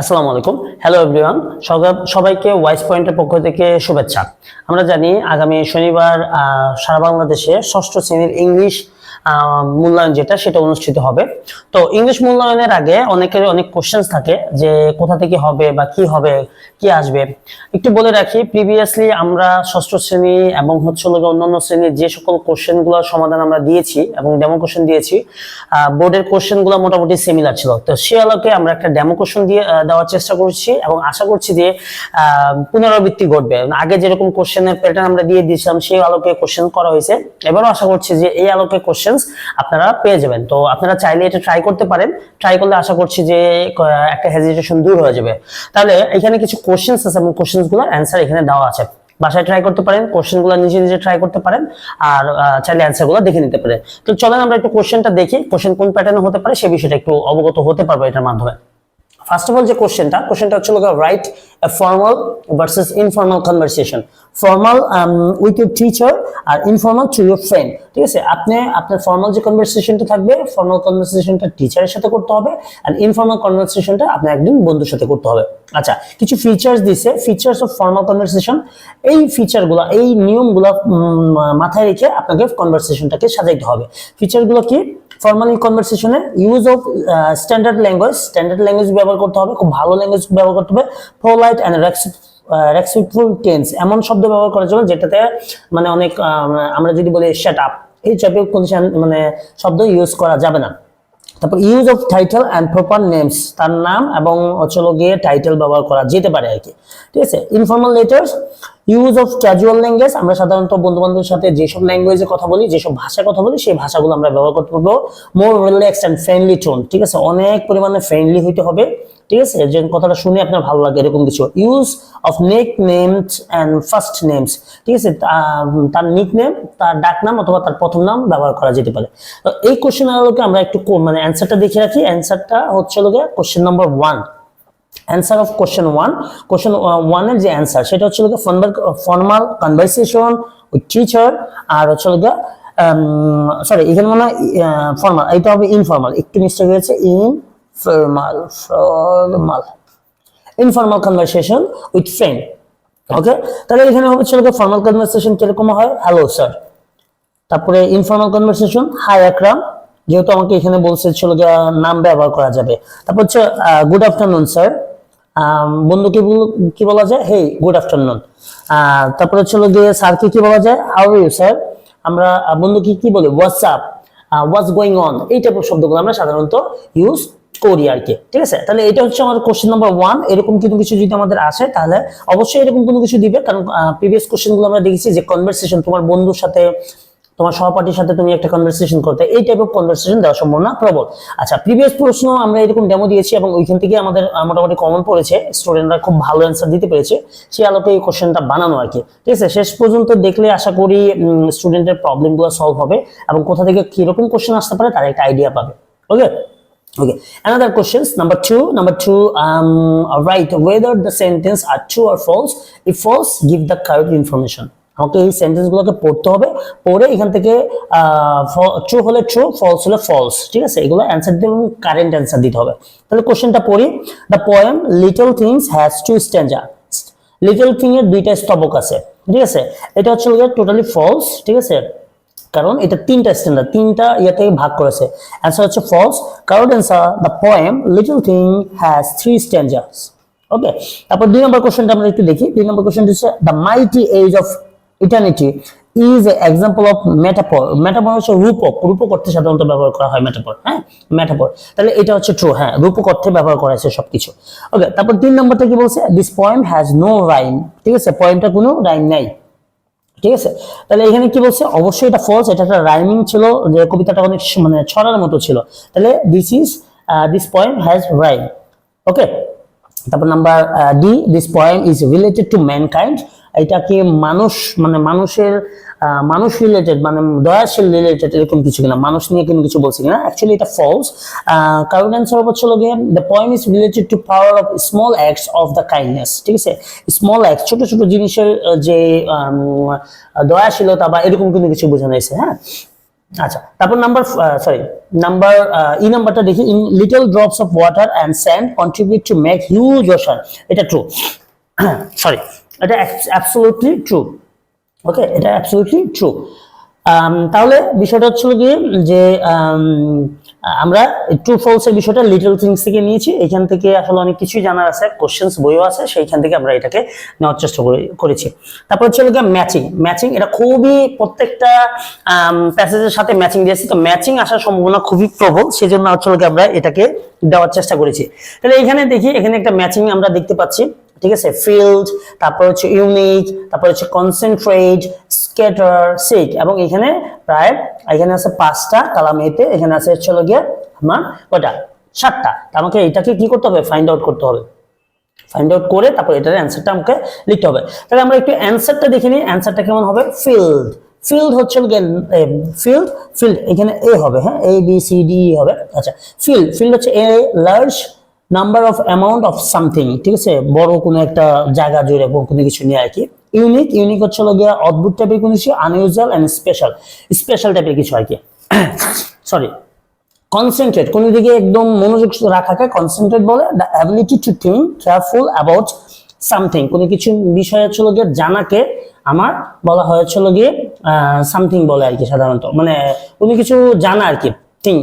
আসসালামু আলাইকুম। Hello everyone সবাইকে ওয়াইস পয়েন্টের পক্ষ থেকে শুভেচ্ছা। আমরা জানি আগামী শনিবার সারা বাংলাদেশে ষষ্ঠ শ্রেণির ইংলিশ মূল্যায়ন যেটা, সেটা অনুষ্ঠিত হবে। তো ইংলিশ মূল্যায়নের আগে অনেকের অনেক কোশ্চেন্স থাকে যে কোথা থেকে হবে বা কি হবে, কি আসবে। একটু বলে রাখি প্রিভিয়াসলি আমরা ষষ্ঠ শ্রেণি এবং হচ্ছে অন্যান্য শ্রেণির যে সকল কোশ্চেনগুলোর সমাধান আমরা দিয়েছি এবং ডেমো কোশ্চেন দিয়েছি বোর্ডের কোশ্চেনগুলো মোটামুটি সিমিলার ছিল। তো সে আলোকে আমরা একটা ডেমো কোশ্চেন দিয়ে দেওয়ার চেষ্টা করছি এবং আশা করছি যে পুনরাবৃত্তি ঘটবে। আগে যেরকম কোশ্চেনের প্যাটার্ন আমরা দিয়ে দিয়েছিলাম, সেই আলোকে কোশ্চেন করা হয়েছে। এবারও আশা করছি যে এই আলোকে কোশ্চেন আপনারা পেয়ে যাবেন। তো আপনারা চাইলে এটা ট্রাই করতে পারেন। ট্রাই করলে আশা করছি যে একটা হেজিটেশন দূর হয়ে যাবে। তাহলে এখানে কিছু কোশ্চেন্স আছে এবং কোশ্চেন্সগুলোর অ্যান্সার এখানে দেওয়া আছে। বাসায় ট্রাই করতে পারেন কোশ্চেনগুলো নিজে নিজে ট্রাই করতে পারেন, আর চাইলে অ্যান্সারগুলো দেখে নিতে পারেন। তো চলেন আমরা একটু কোশ্চেনটা দেখি কোশ্চেন কোন প্যাটার্নে হতে পারে, সে বিষয়টা একটু অবগত হতে পারব এটার মাধ্যমে। ফার্স্ট অফ অল যে কোশ্চেনটা কোশ্চেনটা হচ্ছে write a formal versus informal conversation formal with your teacher R informal to your friend ঠিক আছে? আপনি, আপনার ফর্মাল যে কনভারসেশনটা থাকবে ফর্মাল কনভারসেশনটা টিচারের সাথে করতে হবে আর ইনফর্মাল কনভারসেশনটা আপনার একজন বন্ধুর সাথে করতে হবে। আচ্ছা কিছু ফিচার্স দিছে। ফিচার্স অফ ফর্মাল কনভারসেশন এই ফিচারগুলো এই নিয়মগুলো মাথায় রেখে আপনাকে কনভারসেশনটাকে সাজাইতে হবে। ফিচারগুলো কি? Formal কনভারসেশনে use of standard language standard language ব্যবহার করতে হবে খুব ভালো ল্যাঙ্গুয়েজ ব্যবহার করতে হবে। পোলাইট অ্যান্ড রেসপেক্টফুল টেন্স এমন শব্দ ব্যবহার করা যাবে যেটাতে মানে অনেক আহ, আমরা যদি বলি সেট আপ এই টাইপের কন্ডিশন মানে শব্দ ইউজ করা যাবে না। তারপর use of title and proper names তার নাম এবং হলো গিয়ে টাইটেল ব্যবহার করা যেতে পারে আর কি। ঠিক আছে? Informal letters use of casual language আমরা সাধারণত বন্ধু বান্ধবের সাথে যেসব ল্যাঙ্গুয়েজে কথা বলি, যেসব ভাষায় কথা বলি, সেই ভাষাগুলো আমরা ব্যবহার করতে পারব। More relax and friendly tone ঠিক আছে? অনেক পরিমাণে ফ্রেন্ডলি হইতে হবে, ঠিক আছে? যে কথাটা শুনে আপনার ভালো লাগে, এরকম কিছু। Use of nicknames and first names ঠিক আছে? তার নিক নেম তার ডাক নাম অথবা তার প্রথম নাম ব্যবহার করা যেতে পারে। তো এই কোশ্চেন আলোকে আমরা একটু মানে অ্যান্সারটা দেখে রাখি। অ্যান্সারটা হচ্ছে হলো question number one answer of question one question ওয়ানের যে অ্যান্সার সেটা হচ্ছে লোকে ফর্মাল কনভারসেশন উইথ টিচার আর হচ্ছে লোকে সরি এখানে মনে হয় ফর্মাল এটা হবে ইনফর্মাল একটু মিস্টেক হয়েছে। Informal formal informal conversation with friend okay তাহলে এখানে হচ্ছে ফর্মাল কনভারসেশন কীরকম হয়? হ্যালো স্যার তারপরে ইনফর্মাল কনভারসেশন হাই আকরাম যেহেতু আমাকে এখানে বলছে ছিল যে নাম ব্যবহার করা যাবে। তারপর হচ্ছে গুড আফটারনুন স্যার বন্ধুকে কি বলা যায়? হে গুড আফটারনুন তারপরে হচ্ছে গিয়ে স্যারকে কি বলা যায়? হাউ ইউ স্যার আমরা বন্ধুকে কি বলি? হোয়াটসঅ্যাপ হোয়াটস গোয়িং অন এই টাইপের শব্দগুলো আমরা সাধারণত ইউজ করি আর কি। ঠিক আছে? তাহলে এটা হচ্ছে আমার কোশ্চেন নাম্বার ওয়ান এরকম কোনো কিছু যদি আমাদের আসে, তাহলে অবশ্যই এরকম কোনো কিছু দিবে। কারণ প্রিভিয়াস কোশ্চেনগুলো আমরা দেখেছি যে কনভারসেশন তোমার বন্ধুর সাথে তোমার সহপাঠীর সাথে তুমি একটা কনভারসেশন করতে এই টাইপ অফ কনভারসেশন দেওয়ার সম্ভাবনা প্রবল আচ্ছা প্রিভিয়াস প্রশ্ন আমরা এরকম ডেমো দিয়েছি এবং ওইখান থেকে আমাদের মোটামুটি কমন পড়েছে স্টুডেন্টরা খুব ভালো অ্যান্সার দিতে পেরেছে সেই আলোকে এই কোশ্চেনটা বানানো আর কি ঠিক আছে শেষ পর্যন্ত দেখলে আশা করি স্টুডেন্টের প্রবলেমগুলো সলভ হবে এবং কোথা থেকে কীরকম কোশ্চেন আসতে পারে তার একটা আইডিয়া পাবে ওকে Okay, another questions. Number two, number two, um, write whether the sentence are true or false. If false, give the correct information. আমাকে এই সেন্টেন্স গুলোকে পড়তে হবে। পড়ে এখান থেকে ট্রু হলে ট্রু ফলস হলে ফলস ঠিক আছে? এগুলো অ্যান্সার এবং কারেন্ট অ্যান্সার দিতে হবে। তাহলে কোশ্চেনটা পড়ি। The poem little things has two stanzas little thing এর দুইটা স্তবক আছে, ঠিক আছে? এটা হচ্ছে টোটালি ফলস ঠিক আছে? কারণ এটা তিনটা স্ট্যান্ডার্ড তিনটা ইয়ে থেকে ভাগ করেছে। অ্যান্সার হচ্ছে ফলস কারণ answer the poem little thing has three stanzas okay তারপর দুই নম্বর কোশ্চেনটা আমরা একটু দেখি। দুই নম্বর কোশ্চেন হচ্ছে the mighty age of eternity is example of metaphor metaphor হচ্ছে রূপক। রূপক অর্থে সাধারণত ব্যবহার করা হয় মেটাফর হ্যাঁ? মেটাফর তাহলে এটা হচ্ছে ট্রু হ্যাঁ? রূপক অর্থে ব্যবহার করা হয়েছে সবকিছু। ওকে তারপর তিন নম্বরটা কি বলছে? This poem has no rhyme ঠিক আছে? পয়েমটা কোনো রাইম নাই। ঠিক আছে? তাহলে এখানে কি বলছে? অবশ্যই এটা ফলস এটা একটা রাইমিং ছিল, যে কবিতাটা অনেক মানে ছড়ার মতো ছিল। তাহলে this is this poem has rhyme okay তারপর number D this poem is related to mankind এটা কি মানুষ মানে মানুষের মানুষ রিলেটেড মানে দয়াশীল রিলেটেড এরকম কিছু কিনা, মানুষ নিয়ে কোনো কিছু বলছে কিনা অ্যাকচুয়ালি এটা ফলস কারণ অ্যান্সার হচ্ছে গিয়ে the poem is related to power of small acts of the kindness ঠিক আছে? স্মল অ্যাক্ট ছোট ছোট জিনিসের যে দয়াশীলতা বা এরকম কোনো কিছু বোঝানো হয়েছে হ্যাঁ? আচ্ছা তারপর নাম্বার সরি নাম্বার ই নাম্বারটা দেখি in little drops of water and sand contribute to make huge ocean এটা ট্রু সরি এটা অ্যাবসলিউটলি ট্রু ওকে এটা অ্যাবসলিউটলি ট্রু তাহলে বিষয়টা হচ্ছিল গিয়ে যে um, আমরা ট্রু ফলস এর বিষয়টা লিটল থিংস থেকে নিয়েছি এখান থেকে আসলে অনেক কিছুই জানার আছে কোশ্চেন্স বইও আছে সেইখান থেকে আমরা এটাকে নেওয়ার চেষ্টা করে- করেছি। তারপর হচ্ছে গিয়ে ম্যাচিং ম্যাচিং এটা খুবই প্রত্যেকটা প্যাসেজের সাথে ম্যাচিং দিয়েছি তো ম্যাচিং আসার সম্ভাবনা খুবই প্রবল সেজন্য হচ্ছে আমরা এটাকে দেওয়ার চেষ্টা করেছি। তাহলে এখানে দেখি এখানে একটা ম্যাচিং আমরা দেখতে পাচ্ছি। ঠিক আছে ফিল্ড তারপর হচ্ছে ইউনিক তারপর হচ্ছে কনসেন্ট্রেট স্কেটার সিক এবং এখানে প্রায়, এখানে আছে পাঁচটা কালাম এতে, এখানে আছে হচ্ছে গিয়ে আমার কয়টা? সাতটা। আমাকে এটাকে কি করতে হবে? ফাইন্ড আউট করতে হবে। ফাইন্ড আউট করে তারপর এটার অ্যান্সারটা আমাকে লিখতে হবে। তাহলে আমরা একটু অ্যান্সারটা দেখে নিই। অ্যান্সারটা কেমন হবে? ফিল্ড ফিল্ড হচ্ছে ফিল্ড ফিল্ড এখানে এ হবে হ্যাঁ? এ বি সি ডি হবে। আচ্ছা ফিল্ড ফিল্ড হচ্ছে a large number of amount of something, ঠিক আছে? বড় কোনো একটা জায়গা জুড়ে কোনো কিছু নিয়ে আর কি। ইউনিক ইউনিক হচ্ছে গিয়া অদ্ভুত টাইপের কোনো কিছু আনইউজুয়াল অ্যান্ড স্পেশাল স্পেশাল টাইপের কিছু আর কি। সরি কনসেন্ট্রেট কোন দিকে একদম মনোযোগ রাখাকে কনসেন্ট্রেট বলে। The ability to think careful about something কোনো কিছু বিষয় হচ্ছে গিয়ে জানাকে আমার বলা হয়েছিল গিয়ে সামথিং বলে আর কি সাধারণত। মানে কোনো কিছু জানা আর কি। থিঙ্ক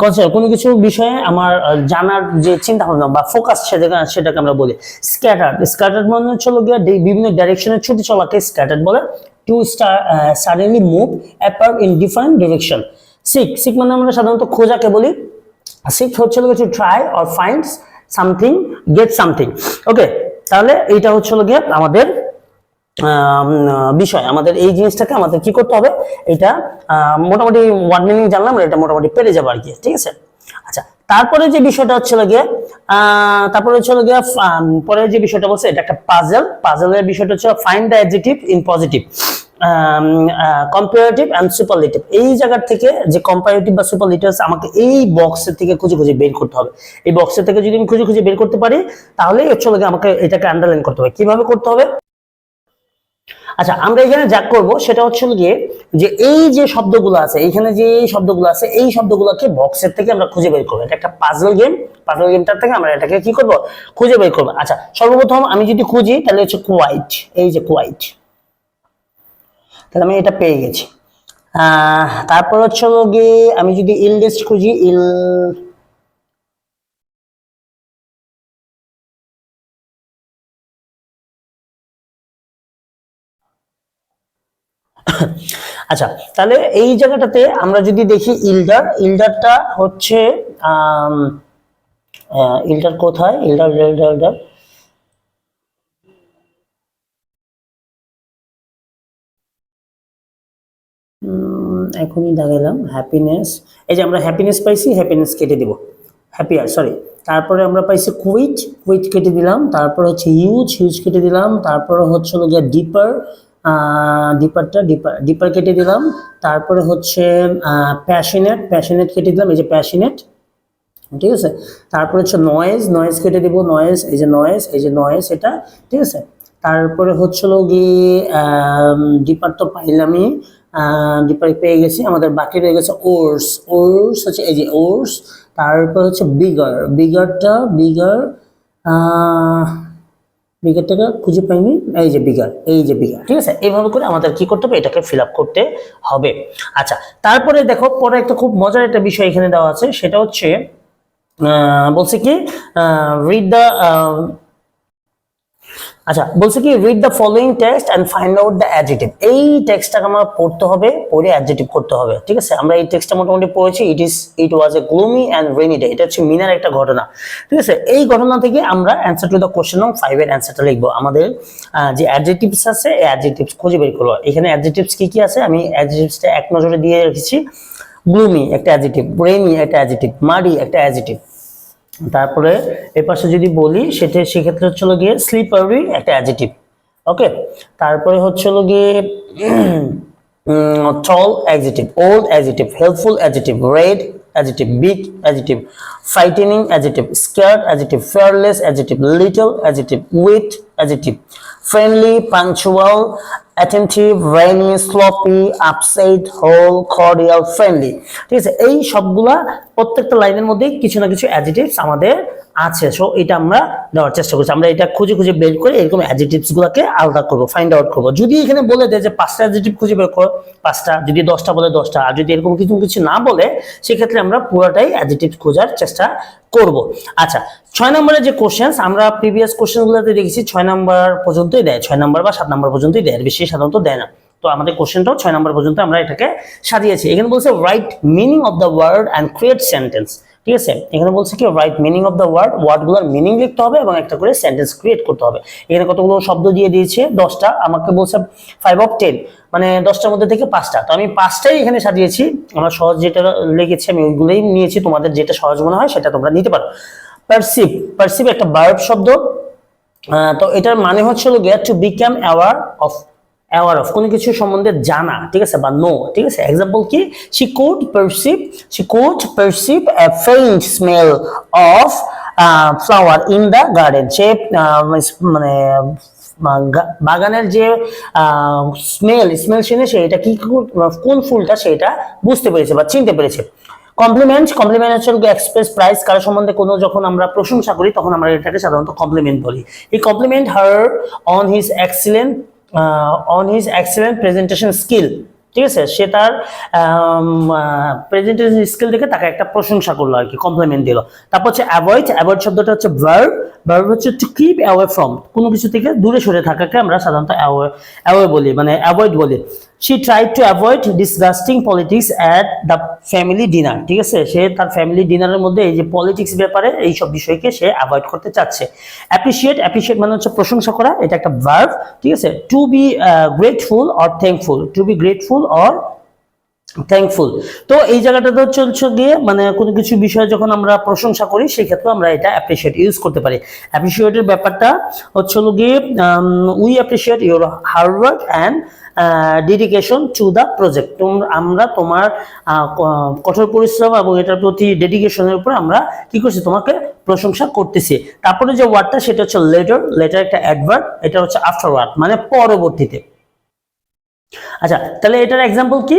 কনসেপ্ট কোনো কিছু বিষয়ে আমার জানার যে চিন্তা ভাবনা বা ফোকাস সেটাকে সেটাকে আমরা বলি স্ক্যাটার্ড স্ক্যাটার্ড মানে হচ্ছে গিয়ে বিভিন্ন ডাইরেকশনে ছুটে চলাকে স্ক্যাটার্ড বলে। To star suddenly move apart in different direction seek seek মানে আমরা সাধারণত খোঁজাকে বলি। সিক হচ্ছে to try or find something get something okay তাহলে এইটা হচ্ছে গিয়ে আমাদের আম, বিষয়। আমাদের এই জিনিসটাকে আমাদের কি করতে হবে? এটা মোটামুটি ওয়ান মিনিং জানলাম, এটা মোটামুটি পেরে যাব আর কি, ঠিক আছে? আচ্ছা তারপরে যে বিষয়টা হচ্ছে গিয়ে তারপরে হচ্ছে গিয়ে পরে যে বিষয়টা বলছে, এটা একটা পাজল পাজলের বিষয়টা হচ্ছে find the adjective in positive comparative and superlative এই জায়গার থেকে যে কম্পারেটিভ বা সুপারলেটিভস আমাকে এই বক্সের থেকে খুঁজে খুঁজে বের করতে হবে। এই বক্সের থেকে যদি আমি খুঁজে খুঁজে বের করতে পারি তাহলে হচ্ছে আমাকে এটাকে আন্ডারলাইন করতে হবে। কীভাবে করতে হবে? আচ্ছা আমরা এখানে যা করব সেটা হচ্ছে গিয়ে যে এই যে শব্দগুলো আছে এইখানে যে শব্দগুলো আছে, এই শব্দগুলোকে বক্সের থেকে আমরা খুঁজে বের করব। এটা একটা পাজল গেম পাজল গেমটার থেকে আমরা এটাকে কি করব? খুঁজে বের করব। আচ্ছা সর্বপ্রথম আমি যদি খুঁজি, তাহলে হচ্ছে কোয়াইট এই যে কোয়াইট তাহলে আমি এটা পেয়ে গেছি। তারপর হচ্ছে গিয়ে আমি যদি ইলডেস্ট খুঁজি ইল আচ্ছা তাহলে এই জায়গাটাতে আমরা যদি দেখি ইল্ডার, ইল্ডারটা হচ্ছে ইল্ডার কোথায়? ইল্ডার ইল্ডার এখনই দাগাইলাম হ্যাপিনেস এই যে আমরা হ্যাপিনেস পাইছি হ্যাপিনেস কেটে দিব। হ্যাপিয়ার সরি তারপরে আমরা পাইছি কুইট কুইট কেটে দিলাম। তারপর হচ্ছে হিউজ হিউজ কেটে দিলাম। তারপরে হচ্ছে গিয়ে ডিপার ডিপারটা ডিপার ডিপার কেটে দিলাম। তারপরে হচ্ছে প্যাশনেট প্যাশনেট কেটে দিলাম, এই যে প্যাশনেট ঠিক আছে? তারপরে হচ্ছে নয়েজ নয়েজ কেটে দিব নয়েজ এই যে নয়েজ এই যে নয়েজ এটা, ঠিক আছে? তারপরে হচ্ছিল গিয়ে ডিপার তো পাইলামই ডিপার পেয়ে গেছি। আমাদের বাকি রয়ে গেছে ওর্স ওর্স হচ্ছে এই যে ওর্স তারপর হচ্ছে বিগার বিগারটা বিগার বিগারটাকে খুঁজে পাইনি, এই যে বিগার এই যে বিঘা। ঠিক আছে? এইভাবে করে আমাদের কি করতে হবে? এটাকে ফিল করতে হবে। আচ্ছা তারপরে দেখো, পরে একটা খুব মজার একটা বিষয় এখানে দেওয়া আছে, সেটা হচ্ছে বলছে কি রিড দ্য আচ্ছা বলছে কি read the following text and find out the adjective এই টেক্সটটাকে আমার পড়তে হবে, পড়ে অ্যাডজেটিভ করতে হবে, ঠিক আছে? আমরা এই টেক্সটটা মোটামুটি পড়েছি it is it was a gloomy and rainy day এটা হচ্ছে মিনার একটা ঘটনা, ঠিক আছে? এই ঘটনা থেকে আমরা অ্যান্সার টু দ্য কোশ্চেন নং ফাইভ এর অ্যান্সারটা লিখব। আমাদের যে অ্যাডজেটিভস আছে, এই অ্যাডজেটিভস খুঁজে বের করব এখানে অ্যাডজেটিভস কি কি আছে? আমি অ্যাডজেটিভসটা এক নজরে দিয়ে রেখেছি। গ্লুমি একটা অ্যাডজেটিভ রেনি একটা অ্যাডজেটিভ মাডি একটা অ্যাডজেটিভ তারপরে এর পাশে যদি বলি, সেটা সেক্ষেত্রে হচ্ছে গিয়ে স্লিপারি একটা অ্যাজিটিভ ওকে তারপরে হচ্ছে হলো গিয়ে tall adjective old adjective helpful adjective red adjective big adjective frightening adjective scared adjective fearless adjective little adjective with adjective friendly, punctual, attentive, rainy, sloppy, upset, whole, cordial, friendly. ঠিক আছে? এই সবগুলা প্রত্যেকটা লাইনের মধ্যে কিছু না কিছু অ্যাডজেটিভস আমাদের আছে। সো এটা আমরা দেওয়ার চেষ্টা করছি। আমরা এটা খুঁজে খুঁজে বের করে এরকম অ্যাডজেটিভস গুলাকে আলাদা করব ফাইন্ড আউট করব। যদি এখানে বলে দেয় যে পাঁচটা অ্যাডজেটিভ খুঁজে বের করো, পাঁচটা, যদি দশটা বলে দশটা, আর যদি এরকম কিছু কিছু না বলে, সেক্ষেত্রে আমরা পুরোটাই অ্যাডজেটিভ খোঁজার চেষ্টা করব। আচ্ছা ছয় নম্বরের যে কোশ্চেন্স আমরা প্রিভিয়াস কোশ্চেনগুলোতে দেখেছি, ছয় নম্বর পর্যন্তই দেয়, ছয় নম্বর বা সাত নম্বর পর্যন্তই দেয়, এর বেশি সাধারণত দেয় না। তো আমাদের কোশ্চেনটাও ছয় নম্বর পর্যন্ত আমরা এটাকে সাজিয়েছি। এখানে বলছে write meaning of the word and create sentence ঠিক আছে? এখানে বলছে কি write meaning of the word ওয়ার্ডগুলোর meaning লিখতে হবে এবং একটা করে সেন্টেন্স ক্রিয়েট করতে হবে। এখানে কতগুলো শব্দ দিয়ে দিয়েছে? দশটা। আমাকে বলছে ফাইভ অফ টেন মানে দশটার মধ্যে থেকে পাঁচটা। তো আমি পাঁচটাই এখানে সাজিয়েছি। আমার সহজ যেটা লেগেছে আমি ওইগুলোই নিয়েছি। তোমাদের যেটা সহজ মনে হয় সেটা তোমরা নিতে পারো। পারসিভ পারসিভ একটা বার্ব শব্দ। তো এটার মানে হচ্ছে হলো গিয়া to become aware of aware of কোনো কিছু সম্বন্ধে জানা, ঠিক আছে, বা নো ঠিক আছে? এক্সাম্পল কি? She could perceive she could perceive a faint smell of flower in the garden সে মানে মা- গা- বাগানের যে স্মেল স্মেল শুনে সে এটা কি, কোন ফুলটা সেটা বুঝতে পেরেছে বা চিনতে পেরেছে। কমপ্লিমেন্ট কমপ্লিমেন্ট হচ্ছে এক্সপ্রেস প্রাইস কারও সম্বন্ধে কোনো যখন আমরা প্রশংসা করি, তখন আমরা এটাকে সাধারণত কমপ্লিমেন্ট বলি। এই compliment her on his excellent on his excellent presentation skill ঠিক আছে? সে তার প্রেজেন্টেশন স্কিল দেখে তাকে একটা প্রশংসা করল আর কি কমপ্লিমেন্ট দিল। তারপর হচ্ছে অ্যাভয়েড অ্যাভয়েড শব্দটা হচ্ছে ভার্ব ভার্ব হচ্ছে টু কিপ অ্যাওয়ে ফ্রম কোনো কিছু থেকে দূরে সরে থাকাকে আমরা সাধারণত অ্যাওয়ে বলি মানে অ্যাভয়েড বলি। She tried to avoid disgusting politics at the family dinner ঠিক আছে? সে তার ফ্যামিলি ডিনারের মধ্যে এই যে পলিটিক্স ব্যাপারে এই সব বিষয়কে সে অ্যাভয়েড করতে চাচ্ছে। অ্যাপ্রিসিয়েট অ্যাপ্রিসিয়েট মানে হচ্ছে প্রশংসা করা, এটা একটা ভার্ব ঠিক আছে? To be grateful or thankful to be grateful or thankful তো এই জায়গাটাতে হচ্ছে হচ্ছে গিয়ে মানে কোনো কিছু বিষয়ে যখন আমরা প্রশংসা করি সেই ক্ষেত্রে আমরা এটা অ্যাপ্রিসিয়েট ইউজ করতে পারি। অ্যাপ্রিসিয়েটের ব্যাপারটা হচ্ছে হলো গিয়ে we appreciate your hard work and dedication to the project আমরা তোমার কঠোর পরিশ্রম এবং এটার প্রতি ডেডিকেশনের উপর আমরা কি করছি, তোমাকে প্রশংসা করতেছি। তারপরে যে ওয়ার্ডটা সেটা হচ্ছে লেটার লেটার একটা অ্যাডভার্ট এটা হচ্ছে আফটার ওয়ার্ড মানে পরবর্তীতে। আচ্ছা তাহলে এটার এক্সাম্পল কি?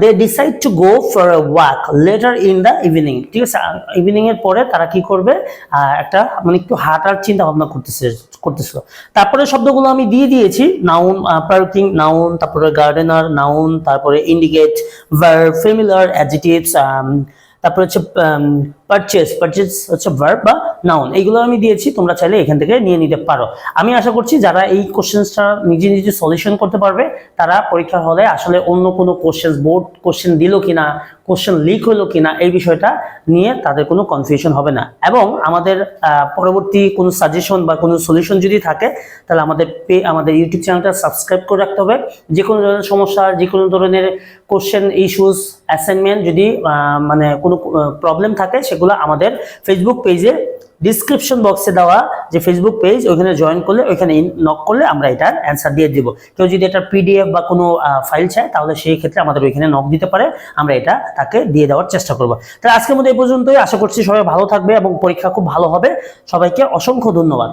They decide to go for walk later in the evening ঠিক আছে ইভিনিং এর পরে তারা কি করবে? একটা মানে একটু হাঁটার চিন্তা ভাবনা করতেছে, করতেছিল। তারপরে শব্দগুলো আমি দিয়ে দিয়েছি নাউন পার্কিং নাউন তারপরে গার্ডেনার নাউন তারপরে ইন্ডিকেট ভার্ব ফেমিলার অ্যাডজেটিভস তারপরে হচ্ছে পারচেস পারচেস হচ্ছে ভার্ব বা নাউন এইগুলো আমি দিয়েছি, তোমরা চাইলে এখান থেকে নিয়ে নিতে পারো। আমি আশা করছি যারা এই কোশ্চেন্সটা নিজে নিজে সলিউশন করতে পারবে, তারা পরীক্ষার হলে আসলে অন্য কোনো কোশ্চেন বোর্ড কোশ্চেন দিল কিনা কোশ্চেন লিক হলো কিনা, এই বিষয়টা নিয়ে তাদের কোনো কনফিউশন হবে না। এবং আমাদের পরবর্তী কোনো সাজেশন বা কোনো সলিউশন যদি থাকে, তাহলে আমাদের পে, আমাদের ইউটিউব চ্যানেলটা সাবস্ক্রাইব করে রাখতে হবে। যে কোনো ধরনের সমস্যা যে কোনো ধরনের কোশ্চেন ইস্যুস অ্যাসাইনমেন্ট যদি মানে কোনো প্রবলেম থাকে সেগুলো আমাদের ফেসবুক পেজে ডিসক্রিপশন বক্সে দেওয়া যে ফেসবুক পেজ ওইখানে জয়েন করলে, ওইখানে নক করলে আমরা এটার অ্যান্সার দিয়ে দিব। কেউ যদি এটার পিডিএফ বা কোনো ফাইল চায়, তাহলে সেই ক্ষেত্রে আমাদের ওইখানে নক দিতে পারে। আমরা এটা তাকে দিয়ে দেওয়ার চেষ্টা করব। তাহলে আজকের মধ্যে এই পর্যন্তই। আশা করছি সবাই ভালো থাকবে এবং পরীক্ষা খুব ভালো হবে। সবাইকে অসংখ্য ধন্যবাদ।